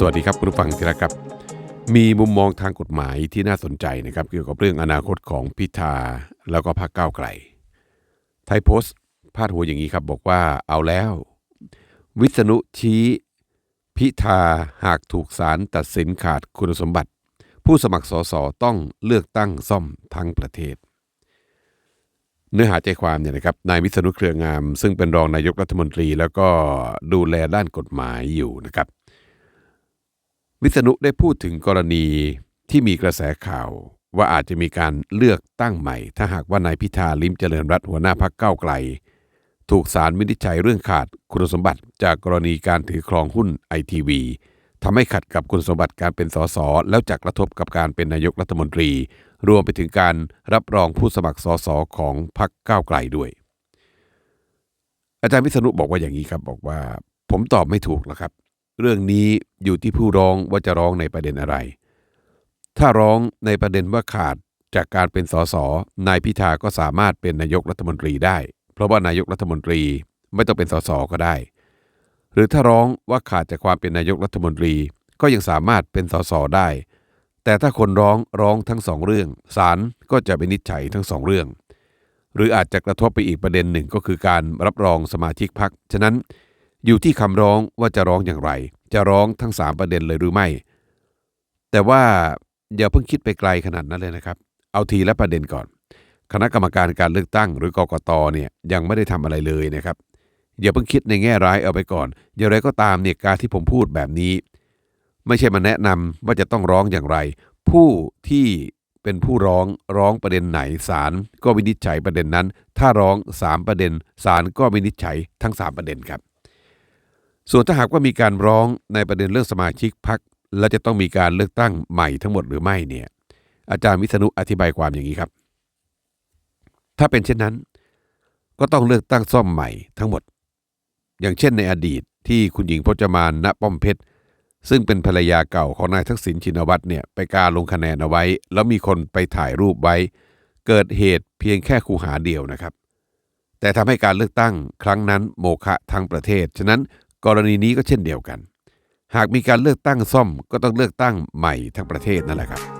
สวัสดีครับคุณผู้ฟังที่รักครับ มีมุมมองทางกฎหมายที่น่าสนใจนะครับ เกี่ยวกับเรื่องอนาคตของพิธาแล้วก็พรรคก้าวไกล ไทยโพสต์พาดหัวอย่างนี้ครับบอกว่าเอาแล้ว วิษณุชี้ พิธาหากถูกศาลตัดสินขาดคุณสมบัติ ผู้สมัครสสต้องเลือกตั้งซ่อมทั้งประเทศ เนื้อหาใจความเนี่ยนะครับนายวิษณุเครืองาม ซึ่งเป็นรองนายกรัฐมนตรี แล้วก็ดูแลด้านกฎหมายอยู่นะครับ วิษณุได้พูดถึงกรณีที่มีกระแสข่าวว่าอาจจะมีการเลือกตั้งใหม่ ถ้าหากว่านายพิธาลิมเจริญรัตหัวหน้าพักเก้าไกล ถูกศาลวินิจฉัยเรื่องขาดคุณสมบัติจากกรณีการถือครองหุ้นไอทีวีทำให้ขัดกับคุณสมบัติการเป็นสสแล้วจะกระทบกับการเป็นนายกรัฐมนตรี รวมไปถึงการรับรองผู้สมัครสสของพรรคก้าวไกลด้วย อาจารย์วิษณุบอกว่าอย่างนี้ครับบอกว่า ผมตอบไม่ถูกแล้วครับ เรื่องนี้อยู่ที่ผู้ร้องว่าจะร้องในประเด็นอะไร ถ้าร้องในประเด็นว่าขาดจากการเป็นสสนายพิธาก็สามารถเป็นนายกรัฐมนตรีได้ เพราะว่านายกรัฐมนตรีไม่ต้องเป็นสสก็ได้ หรือถ้าร้องว่าขาดจากความเป็นนายกรัฐมนตรีก็ยังสามารถเป็นสสได้ แต่ถ้าคนร้องร้องทั้งสองเรื่องศาลก็จะวินิจฉัยทั้งสองเรื่อง หรืออาจจะกระทบไปอีกประเด็นหนึ่งก็คือการรับรองสมาชิกพรรคฉะนั้น อยู่ที่คำร้องว่าจะร้องอย่างไร จะร้องทั้ง 3 ประเด็นเลยหรือไม่ แต่ว่าอย่าเพิ่งคิดไปไกลขนาดนั้นเลยนะครับ เอาทีละประเด็นก่อน คณะกรรมการการเลือกตั้งหรือกกตเนี่ยยังไม่ได้ทำอะไรเลยนะครับ อย่าเพิ่งคิดในแง่ร้ายเอาไปก่อน อย่างไรก็ตามเนี่ยการที่ผมพูดแบบนี้ ไม่ใช่มาแนะนำว่าจะต้องร้องอย่างไร ผู้ที่เป็นผู้ร้องร้องประเด็นไหนศาลก็วินิจฉัยประเด็นนั้น ถ้าร้อง 3 ประเด็นศาลก็วินิจฉัยทั้ง 3 ประเด็นครับ ส่วนถ้าหากว่ามีการร้องในประเด็นเรื่องสมาชิกพรรคและจะต้องมีการเลือกตั้งใหม่ทั้งหมดหรือไม่เนี่ยอาจารย์วิษณุอธิบายความอย่างนี้ครับ ถ้าเป็นเช่นนั้น ก็ต้องเลือกตั้งซ่อมใหม่ทั้งหมด อย่างเช่นในอดีตที่คุณหญิงพจมานณป้อมเพชรซึ่งเป็นภรรยาเก่าของนายทักษิณชินวัตรเนี่ยไปการลงคะแนนเอาไว้ แล้วมีคนไปถ่ายรูปไว้ เกิดเหตุเพียงแค่คูหาเดียวนะครับ แต่ทำให้การเลือกตั้งครั้งนั้นโมฆะทั้งประเทศ ฉะนั้น กรณีนี้ก็เช่นเดียวกัน หากมีการเลือกตั้งซ่อมก็ต้องเลือกตั้งใหม่ทั้งประเทศนั่นแหละครับ